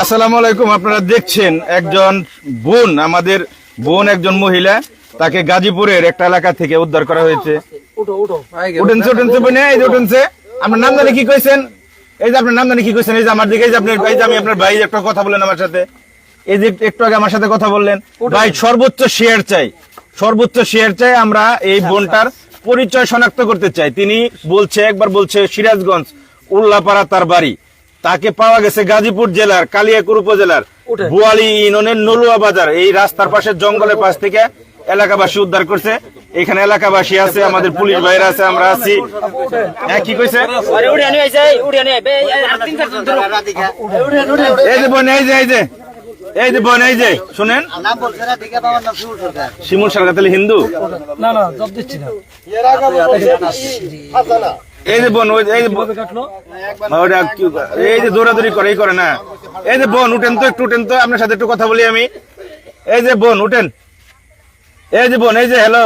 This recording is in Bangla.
আসসালামু আলাইকুম আপনারা দেখছেন একজন বোন আমাদের বোন একজন মহিলা তাকে গাজীপুরের একটা এলাকা থেকে উদ্ধার করা হয়েছে। উঠেনছে উঠেনছে বোনে এই যে উঠেনছে আপনার নাম জানি কি কইছেন? এই যে আপনার নাম জানি কি কইছেন? এই যে আমার দিকে এই যে আপনার আমি আপনার ভাই একটা কথা বললেন আমার সাথে। এই যে একটু আগে আমার সাথে কথা বললেন। ভাই সর্বোচ্চ শেয়ার চাই। সর্বোচ্চ শেয়ার চাই আমরা এই বোনটার পরিচয় শনাক্ত করতে চাই। তিনি বলছে একবার বলছে সিরাজগঞ্জ উল্লাপাড়া তার বাড়ি। তাকে পাওয়া গেছে গাজীপুর জেলার কালিয়াকুর উপজেলার বুয়ালি ইউনিয়নের নলুয়া বাজার এই রাস্তার পাশে জঙ্গলের পাশ থেকে এলাকাবাসী উদ্ধার করছে এখানে এলাকাবাসী আছে আমাদের পুলিশ ভাইরা আছে আমরা আছি হ্যাঁ কি কইছে এই যে বোন এই যে এই যে এই যে বোন এই যে শুনেন শিমুল সরকার তাহলে হিন্দু না না জব দিচ্ছি না এই যে বোন ওই এই ওটা এই যে দৌড়াদৌড়ি করে এই করে না? এই যে বোন উঠেন তো একটু উঠেন তো আপনার সাথে একটু কথা বলি আমি। এই যে বোন উঠেন। এই যে বোন এই যে হ্যালো